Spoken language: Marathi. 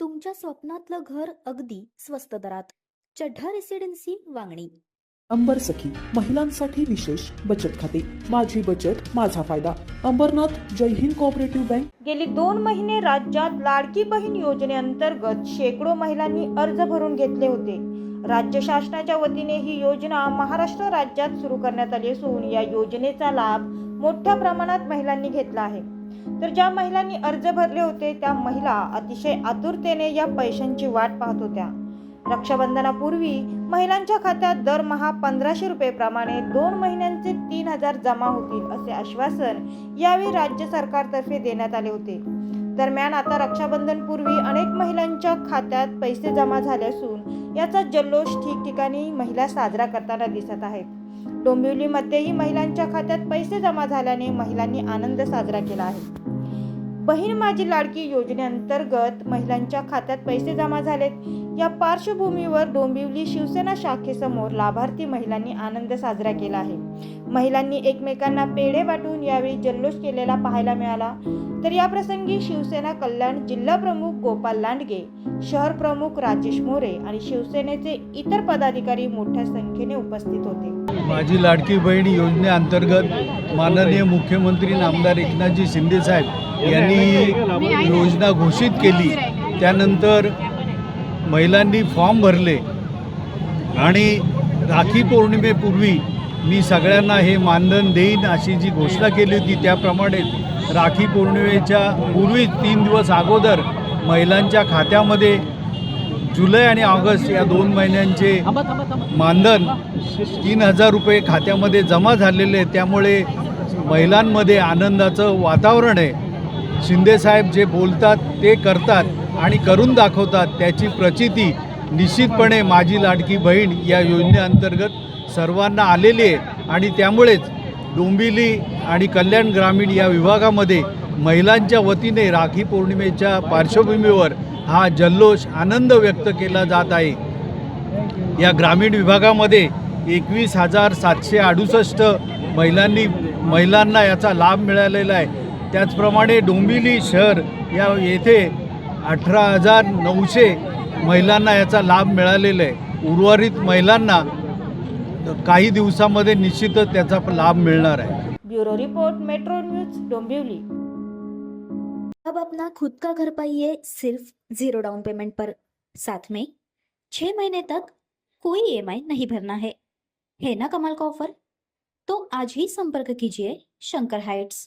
तुमच्या स्वप्नातलं घर अगदी स्वस्त दरात. चढ्ढा रेसिडेन्सी वांगणी. अंबर सखी महिलांसाठी विशेष बचत खाते. माझी बचत माझा फायदा. अंबरनाथ जय हिंद कोऑपरेटिव्ह बँक गेली दोन महिने राज्यात लाडकी बहीण योजनेअंतर्गत शेकडो महिलांनी अर्ज भरून घेतले होते. राज्य शासनाच्या वतीने ही योजना महाराष्ट्र राज्यात सुरू करण्यात आली असून या योजनेचा लाभ मोठ्या प्रमाणात महिलांनी घेतला आहे. तर ज्या महिलांनी अर्ज भरले होते त्या महिला अतिशय आतुरतेने या पैशांची वाट पाहत होत्या. रक्षाबंधनापूर्वी महिलांच्या खात्यात दरमहा पंधराशे रुपये प्रमाणे दोन महिन्यांचे तीन हजार जमा होतील असे आश्वासन यावेळी राज्य सरकारतर्फे देण्यात आले होते. दरम्यान आता रक्षाबंधनपूर्वी अनेक महिलांच्या खात्यात पैसे जमा झाले असून याचा जल्लोष ठिकठिकाणी महिला साजरा करताना दिसत आहेत. डोंबिवलीमध्येही महिलांच्या खात्यात पैसे जमा झाल्याने महिलांनी आनंद साजरा केला आहे. बहीण माझी लाडकी योजनेअंतर्गत महिलांच्या खात्यात पैसे जमा झालेत. या पार्श्वभूमीवर डोंबिवली शिवसेना शाखेसमोर लाभार्थी महिलांनी आनंद साजरा केला आहे. महिलांनी एकमेकांना पेढे वाटून यावेळी जल्लोष केलेला पाहायला मिळाला. तर या प्रसंगी शिवसेना कल्याण जिल्हा प्रमुख गोपाल लांडगे शहर प्रमुख राजेश मोरे आणि शिवसेनेचे इतर पदाधिकारी मोठ्या संख्येने उपस्थित होते. माझी लाडकी बहीण योजनेअंतर्गत माननीय मुख्यमंत्री नामदार एकनाथजी शिंदेसाहेब यांनी योजना घोषित केली. त्यानंतर महिलांनी फॉर्म भरले. आणि राखी पौर्णिमेपूर्वी मी सगळ्यांना हे मानधन देईन अशी जी घोषणा केली होती त्याप्रमाणे राखी पौर्णिमेच्या पूर्वी तीन दिवस अगोदर महिलांच्या खात्यामध्ये जुलै आणि ऑगस्ट या दोन महिन्यांचे मानधन तीन हजार रुपये खात्यामध्ये जमा झालेले आहे. त्यामुळे महिलांमध्ये आनंदाचं वातावरण आहे. शिंदेसाहेब जे बोलतात ते करतात आणि करून दाखवतात त्याची प्रचिती निश्चितपणे माझी लाडकी बहीण या योजनेअंतर्गत सर्वांना आलेली आहे. आणि त्यामुळेच डोंबिवली आणि कल्याण ग्रामीण या विभागामध्ये महिलांच्या वतीने राखी पौर्णिमेच्या पार्श्वभूमीवर हा जल्लोष आनंद व्यक्त केला जात आहे. या ग्रामीण विभागामध्ये एकवीस हजार सातशे अडुसष्ट महिलांनी महिलांना याचा लाभ मिळालेला आहे. त्याचप्रमाणे डोंबिवली शहर या येथे अठरा हजार नऊशे महिलांना याचा लाभ मिळालेला आहे. उर्वरित महिलांना काही दिवसामध्ये निश्चितच त्याचा लाभ मिळणार आहे. Bureau report metro news Dombivli. अब अपना खुद का घर पाइए सिर्फ जीरो डाउन पेमेंट पर। साथ में छह महीने तक कोई ईएमआई नहीं भरना है। है ना कमाल का ऑफर? तो आज ही संपर्क कीजिए Shankar heights.